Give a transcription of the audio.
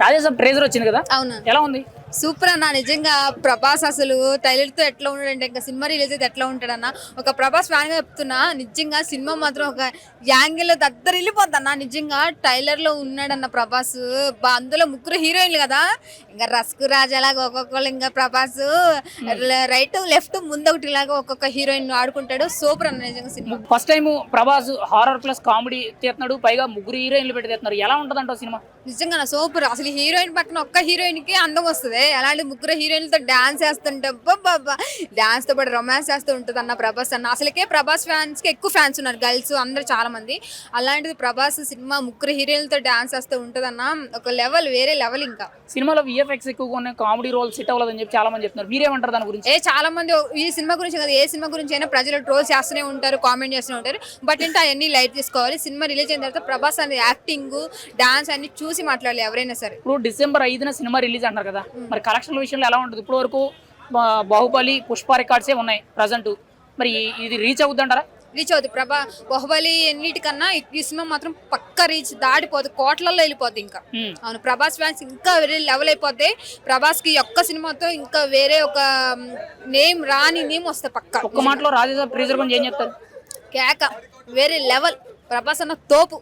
Rajasaab treasure వచ్చింది కదా? అవును? ఎలా ఉంది? సూపర్ అన్న. నిజంగా ప్రభాస్ అసలు టైలర్తో ఎట్లా ఉంటాడంటే ఇంకా సినిమా రిలీజ్ అయితే ఎట్లా ఉంటాడన్న. ఒక ప్రభాస్ ఫ్యాన్గా చెప్తున్నా నిజంగా సినిమా మాత్రం ఒక యాంగిల్లో దగ్గర వెళ్ళిపోద్దన్న నిజంగా టైలర్లో ఉన్నాడన్న ప్రభాస్. అందులో ముగ్గురు హీరోయిన్లు కదా? ఇంకా రస్కు రాజాలాగా ఒక్కొక్కరు ఇంకా ప్రభాస్. రైట్ లెఫ్ట్ ముందు ఒకటి లాగా ఒక్కొక్క హీరోయిన్ ఆడుకుంటాడు. సూపర్ అన్న నిజంగా cinema. First time Prabhas horror plus comedy తీస్తున్నాడు. పైగా ముగ్గురు హీరోయిన్లు పెట్టి తీస్తున్నారు. ఎలా ఉంటదంట సినిమా? నిజంగా సూపర్. అసలు హీరోయిన్ పక్కన ఒక్క హీరోయిన్కి అందం వస్తుంది. అలాంటి ముగ్గురు హీరోయిన్లతో డాన్స్ చేస్తుంటే బాబా డాన్స్తో పాటు రొమాన్స్ చేస్తూ ఉంటుంది అన్న ప్రభాస్ అన్న. అసలుకే ప్రభాస్ ఫ్యాన్స్కి ఎక్కువ ఫ్యాన్స్ ఉన్నారు. గర్ల్స్ అందరు చాలా మంది అలాంటిది ప్రభాస్ సినిమా ముగ్గురు హీరోయిన్లతో డాన్స్ చేస్తూ ఉంటుంది అన్న ఒక లెవెల్ వేరే లెవెల్ ఇంకా. సినిమాలో విఎఫ్ఎక్స్ ఎక్కువగా ఉన్నాయి కామెడీ రోల్ సెట్ అవ్వలేదని చెప్పి చాలా మంది చెప్తున్నారు. మీరేమంటారు దాని గురించి? ఏ చాలా మంది ఈ సినిమా గురించి కదా ఏ సినిమా గురించి అయినా ప్రజలు ట్రోల్ చేస్తూనే ఉంటారు కామెంట్ చేస్తూనే ఉంటారు. బట్ ఏంటో అవన్నీ లైట్ తీసుకోవాలి. సినిమా రిలీజ్ అయిన తర్వాత ప్రభాస్ అనేది యాక్టింగ్ డాన్స్ అన్ని చూసి మాట్లాడాలి ఎవరైనా సరే. ఇప్పుడు డిసెంబర్ ఐదున సినిమా రిలీజ్ అంటారు కదా. మరి కలెక్షన్ విషయంలో ఎలా ఉంటుంది? ఇప్పుడు వరకు బాహుబలి పుష్ప రికార్డ్సే ఉన్నాయి ప్రజెంట్ మరి ఇది రీచ్ అవుతుంటారా రీచ్ అవుతుంది ప్రభా. బాహుబలి ఎన్నిటికన్నా ఈ- సినిమా మాత్రం పక్క రీచ్ దాటిపోతుంది కోట్లలో వెళ్ళిపోద్ది ఇంకా. ఉమ్. అవును ప్రభాస్ ఫ్యాన్స్ ఇంకా వేరే లెవెల్ అయిపోతే ప్రభాస్కి ఒక్క సినిమాతో ఇంకా వేరే ఒక నేమ్ రాని నేమ్ వస్తుంది పక్క. ఒక్క మాటలో ట్రేజర్ గురించి ఏం చెప్తారు? కేక. వేరే లెవెల్ ప్రభాస్ అన్న తోపు.